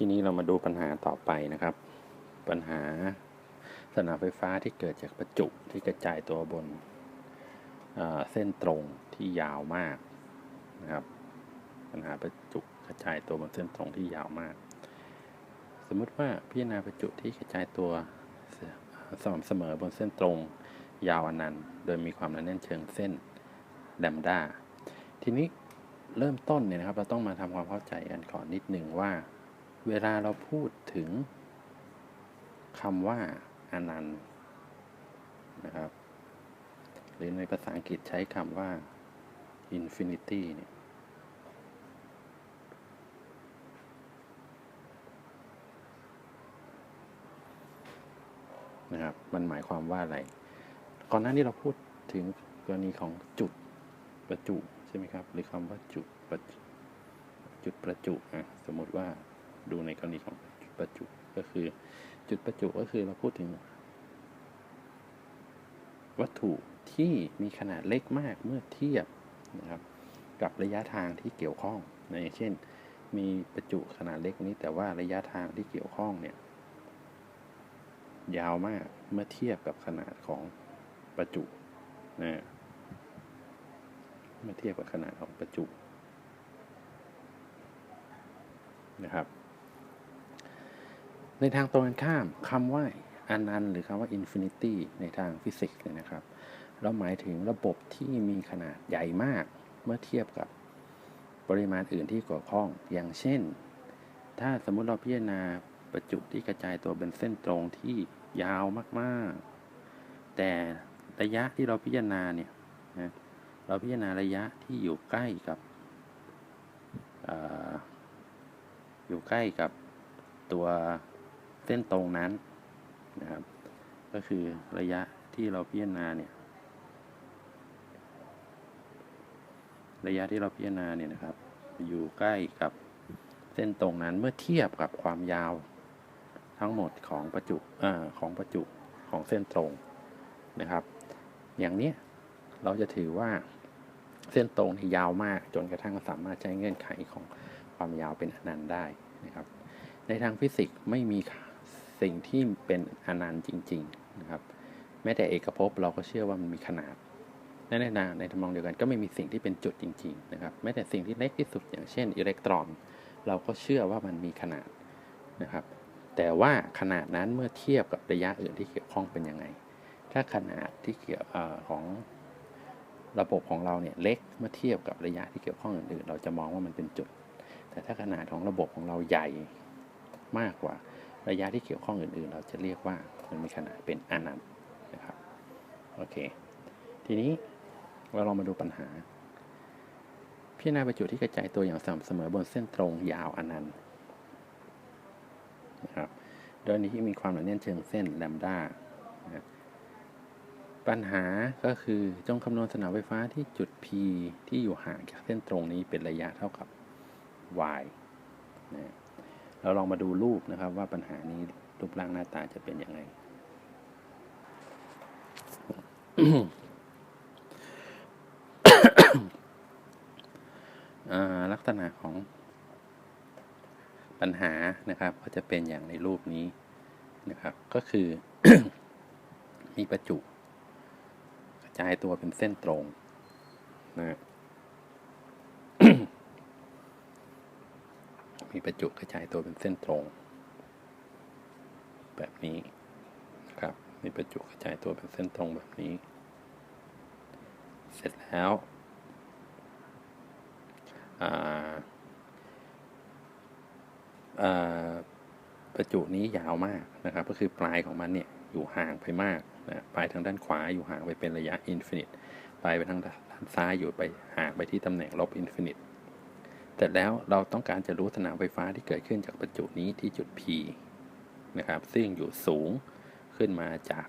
ทีนี้เรามาดูปัญหาต่อไปนะครับ ปัญหาสนามไฟฟ้าที่เกิดจากประจุที่กระจายตัวบนเเส้นตรงที่ยาวมากนะครับ ปัญหาประจุกระจายตัวบนเส้นตรงที่ยาวมาก สมมุติว่าพิจารณาประจุที่กระจายตัวสม่ำเสมอบนเส้นตรงยาวอนันต์โดยมีความหนาแน่นเชิงเส้นแลมด้าทีนี้เริ่มต้นเนี่ยนะครับ เราต้องมาทำความเข้าใจกันก่อนนิดหนึ่งว่า เวลาเราพูดถึงคำว่าอนันต์นะครับ หรือในภาษาอังกฤษใช้คำว่า infinity เนี่ยนะครับ มันหมายความว่าอะไร ก่อนหน้านี้เราพูดถึงกรณีของจุดประจุใช่ไหมครับ หรือคำว่าจุดประจุจุดประจุอะสมมติว่า ดูในกรณีของจุดประจุก็คือ จุดประจุก็คือเราพูดถึง วัตถุที่มีขนาดเล็กมากเมื่อเทียบนะครับ กับระยะทางที่เกี่ยวข้องในเช่น มีประจุขนาดเล็กนี้ แต่ว่าระยะทางที่เกี่ยวข้องเนี่ยยาวมากเมื่อเทียบกับขนาดของประจุนะเมื่อเทียบกับขนาดของประจุนะครับ ในทางตรงกันข้ามคำว่าอนันต์หรือคำว่าอินฟินิตี้ในทางฟิสิกส์เนี่ยนะครับ เราหมายถึงระบบที่มีขนาดใหญ่มากเมื่อเทียบกับปริมาณอื่นที่เกี่ยวข้อง อย่างเช่น ถ้าสมมุติเราพิจารณาประจุที่กระจายตัวเป็นเส้นตรงที่ยาวมากๆ แต่ระยะที่เราพิจารณาเนี่ยนะเราพิจารณาระยะที่อยู่ใกล้กับออยู่ใกล้กับตัว เส้นตรงนั้นนะครับ ก็คือระยะที่เราพิจารณาเนี่ยระยะที่เราพิจารณาเนี่ยนะครับ อยู่ใกล้กับเส้นตรงนั้นเมื่อเทียบกับความยาวทั้งหมดของประจุอของประจุของเส้นตรงนะครับ อย่างนี้เราจะถือว่าเส้นตรงที่ยาวมากจนกระทั่งสามารถใช้เงื่อนไขของความยาวเป็นอนันต์ได้นะครับ ในทางฟิสิกส์ไม่มี สิ่งที่เป็นอนันต์จริง ๆนะครับ แม้แต่เอกภพเราก็เชื่อว่ามันมีขนาดในในทาในทำนองเดียวกันก็ไม่มีสิ่งที่เป็นจุดจริง ๆ นะครับ แม้แต่สิ่งที่เล็กที่สุดอย่างเช่นอิเล็กตรอน เราก็เชื่อว่ามันมีขนาดนะครับ แต่ว่าขนาดนั้นเมื่อเทียบกับระยะอื่นที่เกี่ยวข้องเป็นยังไง ถ้าขนาดที่เกี่ยวอของระบบของเราเนี่ยเล็กเมื่อเทียบกับระยะที่เกี่ยวข้องอื่นๆ เราจะมองว่ามันเป็นจุด แต่ถ้าขนาดของระบบของเราใหญ่มากกว่า ระยะที่เกี่ยวข้องอื่นๆ เราจะเรียกว่ามันมีขนาดเป็นอนันต์นะครับโอเคทีนี้เราลองมาดูปัญหา พิจารณาประจุที่กระจายตัวอย่างสม่ำเสมอบนเส้นตรงยาวอนันต์นะครับโดยนี้ที่มีความหนาแน่นเชิงเส้นแลมด้านะปัญหาก็คือจงคำนวณสนามไฟฟ้าที่จุด P ที่อยู่ห่างจากเส้นตรงนี้เป็นระยะเท่ากับ y นะ เราลองมาดูรูปนะครับว่าปัญหานี้รูปร่างหน้าตาจะเป็นอยังไงอ่าลักษณะของปัญหานะครับ ก็จะเป็นอย่างในรูปนี้นะครับ ก็คือ มีประจุ กระจายตัวเป็นเส้นตรงนะ มีประจุกระจายตัวเป็นเส้นตรง แบบนี้นะครับ มีประจุกระจายตัวเป็นเส้นตรงแบบนี้ เสร็จแล้วประจุนี้ยาวมากนะครับ ก็คือปลายของมันเนี่ยอยู่ห่างไปมากนะปลายทางด้านขวาอยู่ห่างไปเป็นระยะอินฟินิตปลายไปทางด้านซ้ายอยู่ไปห่างไปที่ตำแหน่งลบอินฟินิต เสร็จแล้วเราต้องการจะรู้สนามไฟฟ้าที่เกิดขึ้นจากประจุนี้ที่จุด P นะครับซึ่งอยู่สูงขึ้นมาจาก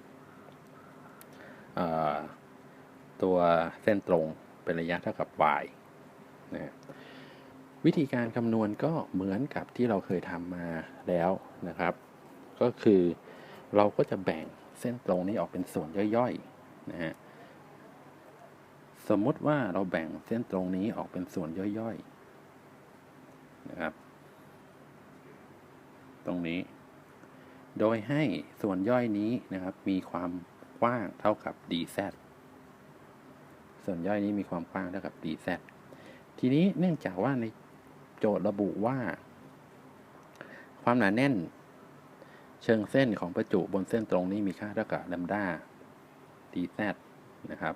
ตัวเส้นตรงเป็นระยะเท่ากับ y นะวิธีการคำนวณก็เหมือนกับที่เราเคยทำมาแล้วนะครับ ก็คือเราก็จะแบ่งเส้นตรงนี้ออกเป็นส่วนย่อยๆนะฮะสมมติว่าเราแบ่งเส้นตรงนี้ออกเป็นส่วนย่อยๆ นะครับ ตรงนี้ โดยให้ส่วนย่อยนี้นะครับ มีความกว้างเท่ากับ dz ส่วนย่อยนี้มีความกว้างเท่ากับ dz ทีนี้เนื่องจากว่าในโจทย์ระบุว่า ความหนาแน่น เชิงเส้นของประจุบนเส้นตรงนี้มีค่าเท่ากับ lambda dz นะครับ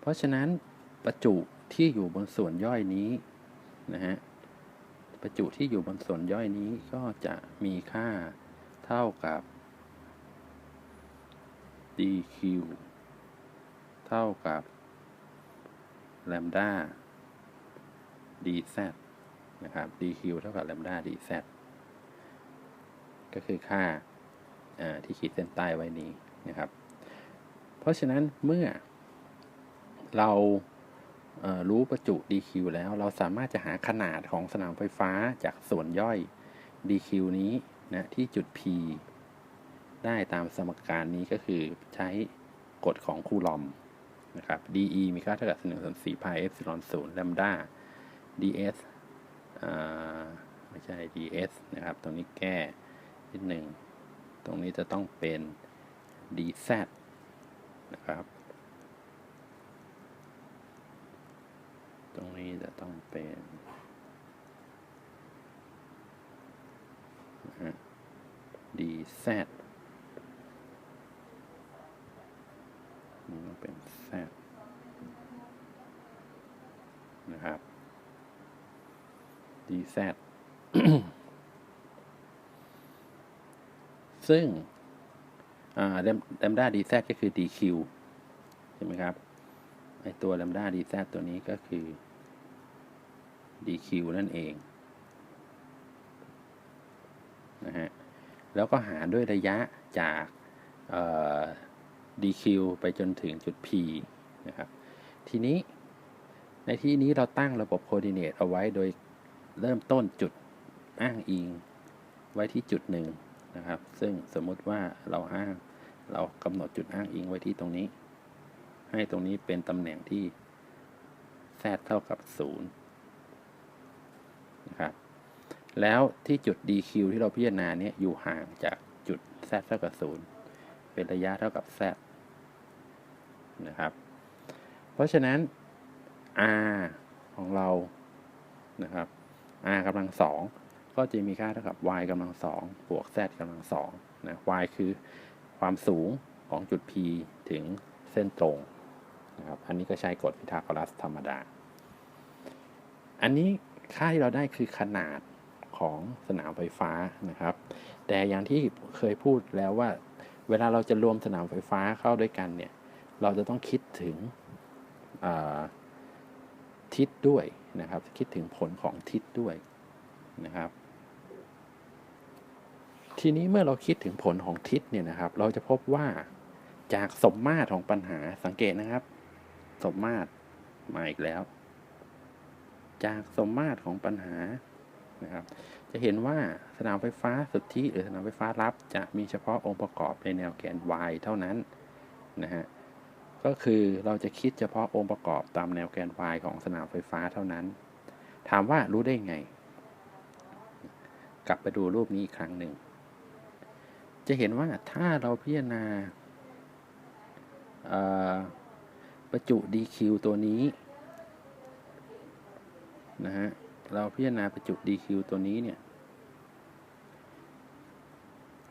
เพราะฉะนั้นประจุที่อยู่บนส่วนย่อยนี้นะฮะ ประจุที่อยู่บนส่วนย่อยนี้ก็จะมีค่าเท่ากับ dq เท่ากับ lambda dz นะครับ dq เท่ากับ lambda dz ก็คือค่าที่ขีดเส้นใต้ไว้นี้นะครับ เพราะฉะนั้นเมื่อเรา รู้ประจุ dq แล้ว เราสามารถจะหาขนาดของสนามไฟฟ้าจากส่วนย่อย dq นี้นะที่จุด p ได้ตามสมการนี้ก็คือใช้กฎของคูลอมนะครับ de มีค่าเท่ากับ1ส่วน4 pi epsilon 0 lambda ds ไม่ใช่ ds นะครับ ตรงนี้แก้นิดหนึ่ง ตรงนี้จะต้องเป็น dz นะครับ ตรงนี้จะต้องเป็น dz นี่ต้องเป็น z นะครับ dz ซึ่งแลมด้า dz ก็คือ dq ใช่ไหมครับ ไอตัวแลมด้า dz ตัวนี้ก็คือ dq นั่นเองนะฮะแล้วก็หารด้วยระยะจาก dq ไปจนถึงจุด p นะครับ ทีนี้ในที่นี้เราตั้งระบบโคดิเนตเอาไว้โดยเริ่มต้นจุดอ้างอิงไว้ที่จุดหนึ่งนะครับ ซึ่งสมมุติว่าเราอ้างเรากำหนดจุดอ้างอิงไว้ที่ตรงนี้ ให้ตรงนี้เป็นตำแหน่งที่ z เท่ากับ 0 นะครับ แล้วที่จุด dq ที่เราพิจารณาเนี่ยอยู่ห่างจากจุด z เท่ากับ 0 เป็นระยะเท่ากับ z นะครับ เพราะฉะนั้น r ของเรา นะครับ r กำลังสองก็จะมีค่าเท่ากับ y กำลังสองบวก z กำลังสองนะ y คือความสูงของจุด p ถึงเส้นตรง นะครับ อันนี้ก็ใช้กฎพิทาโกรัสธรรมดา อันนี้ค่าที่เราได้คือขนาดของสนามไฟฟ้านะครับ แต่อย่างที่เคยพูดแล้วว่า เวลาเราจะรวมสนามไฟฟ้าเข้าด้วยกันเนี่ย เราจะต้องคิดถึงทิศด้วยนะครับ คิดถึงผลของทิศด้วยนะครับ ทีนี้เมื่อเราคิดถึงผลของทิศเนี่ยนะครับ เราจะพบว่าจากสมมาตรของปัญหาสังเกตนะครับ สมมาตรมาอีกแล้ว จากสมมาตรของปัญหานะครับ จะเห็นว่าสนามไฟฟ้าสุทธิหรือสนามไฟฟ้ารับ จะมีเฉพาะองค์ประกอบในแนวแกน y เท่านั้นนะฮะก็คือเราจะคิดเฉพาะองค์ประกอบตามแนวแกน y ของสนามไฟฟ้าเท่านั้น ถามว่ารู้ได้ไง กลับไปดูรูปนี้อีกครั้งหนึ่ง จะเห็นว่าถ้าเราพิจารณา ประจุ dq ตัวนี้ นะฮะ เราพิจารณาประจุ dq ตัวนี้เนี่ย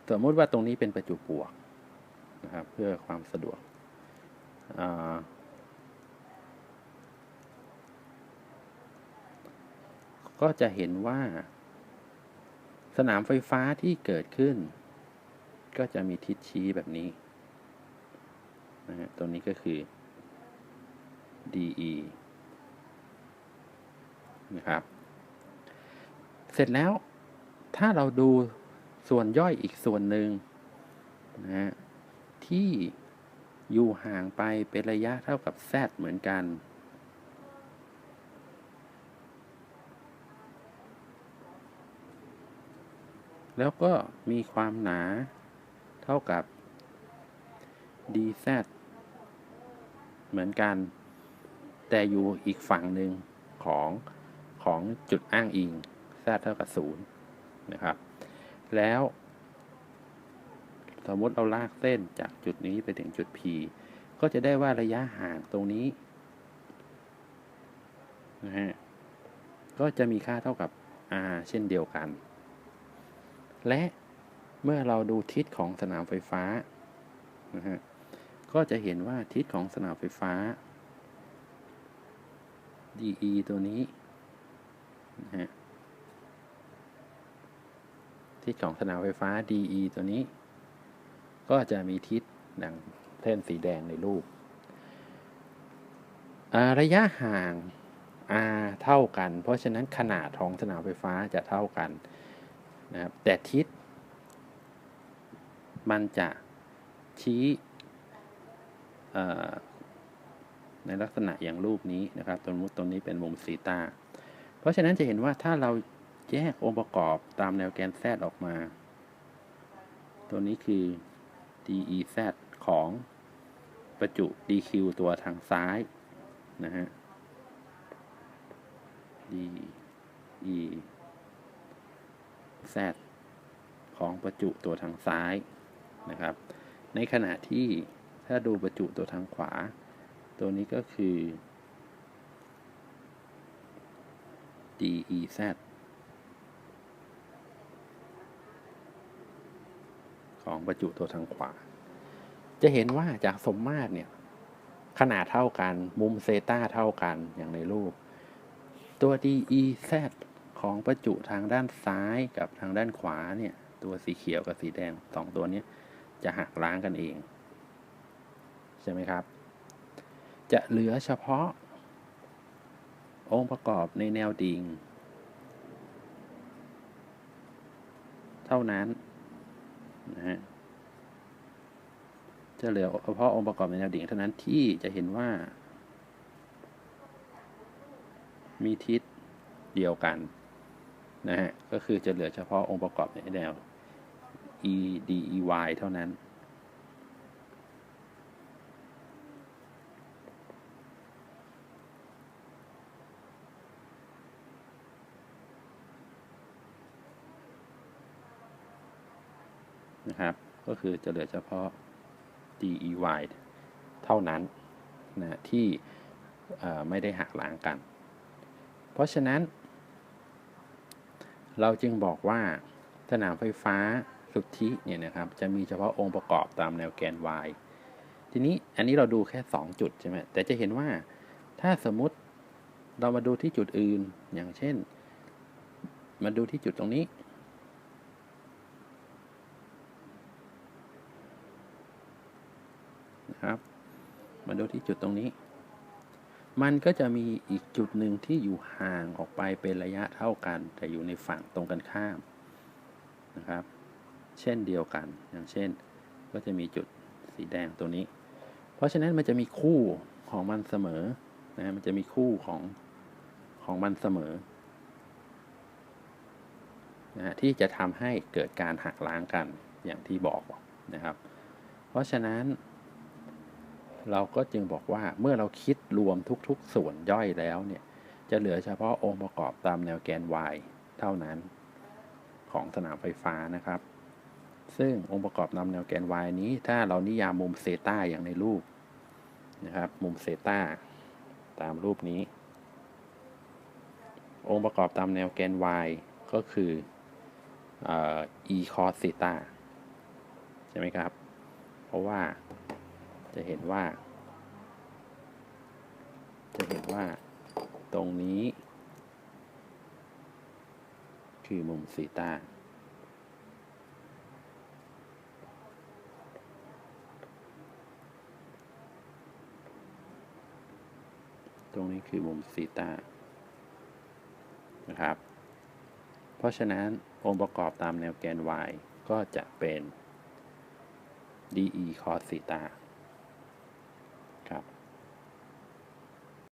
สมมติว่าตรงนี้เป็นประจุบวกนะครับ เพื่อความสะดวก ก็จะเห็นว่า สนามไฟฟ้าที่เกิดขึ้น ก็จะมีทิศชี้แบบนี้นะฮะตัวนี้ก็คือ DE นะครับ เสร็จแล้วถ้าเราดูส่วนย่อยอีกส่วนหนึ่งนะฮะที่อยู่ห่างไปเป็นระยะเท่ากับ z เหมือนกัน แล้วก็มีความหนาเท่ากับ dz เหมือนกัน แต่อยู่อีกฝั่งหนึ่งของของจุดอ้างอิง z เท่ากับ0นะครับ แล้ว สมมติเราลากเส้นจากจุดนี้ไปถึงจุด P ก็จะได้ว่าระยะห่างตรงนี้นะฮะก็จะมีค่าเท่ากับ r เช่นเดียวกัน และเมื่อเราดูทิศของสนามไฟฟ้านะฮะก็จะเห็นว่าทิศของสนามไฟฟ้า DE ตัวนี้นะฮะทิศของสนามไฟฟ้า DE ตัวนี้ ก็จะมีทิศดังเส้นสีแดงในรูประยะห่าง r เท่ากัน เพราะฉะนั้นขนาดของสนามไฟฟ้าจะเท่ากันนะครับแต่ทิศ มันจะชี้ ในลักษณะอย่างรูปนี้นะครับตรงนู้นตรงนี้เป็นมุมซีตาเพราะฉะนั้นจะเห็นว่าถ้าเราแยกองค์ประกอบตามแนวแกน z ออกมา ตัวนี้คือ DEZ ของประจุ DQ ตัวทางซ้ายนะฮะ DEZ ของประจุตัวทางซ้ายนะครับ ในขณะที่ถ้าดูประจุตัวทางขวา ตัวนี้ก็คือ DEZ ของประจุตัวทางขวา จะเห็นว่าจากสมมาตรเนี่ย ขนาดเท่ากันมุมเซตาเท่ากันอย่างในรูป ตัว DEZ ของประจุทางด้านซ้ายกับทางด้านขวาเนี่ย ตัวสีเขียวกับสีแดงสองตัวนี้จะหักล้างกันเอง ใช่ไหมครับ จะเหลือเฉพาะ องค์ประกอบในแนวดิ่ง เท่านั้นนะฮะจะเหลือเฉพาะองค์ประกอบในแนวดิ่ง เท่านั้นที่จะเห็นว่า มีทิศเดียวกันนะฮะก็คือจะเหลือเฉพาะองค์ประกอบในแนว e d e y เท่านั้น นะครับ ก็คือจะเหลือเฉพาะ d e y เท่านั้นนะที่ไม่ได้หักล้างกัน เพราะฉะนั้น เราจึงบอกว่าสนามไฟฟ้าสุทธิเนี่ยนะครับจะมีเฉพาะองค์ประกอบตามแนวแกน y ทีนี้อันนี้เราดูแค่ 2 จุดใช่ไหมแต่จะเห็นว่าถ้าสมมติเรามาดูที่จุดอื่น อย่างเช่น มาดูที่จุดตรงนี้ นะครับ มาดูที่จุดตรงนี้ มันก็จะมีอีกจุดหนึ่งที่อยู่ห่างออกไปเป็นระยะเท่ากัน แต่อยู่ในฝั่งตรงกันข้ามนะครับ เช่นเดียวกัน อย่างเช่น ก็จะมีจุดสีแดงตัวนี้ เพราะฉะนั้นมันจะมีคู่ของมันเสมอนะมันจะมีคู่ของของมันเสมอนะที่จะทำให้เกิดการหักล้างกันอย่างที่บอกนะครับ เพราะฉะนั้น เราก็จึงบอกว่าเมื่อเราคิดรวมทุกๆ ส่วนย่อยแล้วเนี่ยจะเหลือเฉพาะองค์ประกอบตามแนวแกน y เท่านั้นของสนามไฟฟ้านะครับ ซึ่งองค์ประกอบนำแนวแกน y นี้ถ้าเรานิยามมุมเซตาอย่างในรูปนะครับ มุมเซตาตามรูปนี้ องค์ประกอบตามแนวแกน y ก็คือ e cos เซตาใช่ไหมครับ เพราะว่า จะเห็นว่า จะเห็นว่าตรงนี้ คือมุมซีตาตรงนี้คือมุมซีตานะครับ เพราะฉะนั้นองค์ประกอบตามแนวแกน y ก็จะเป็น de cos ซีตา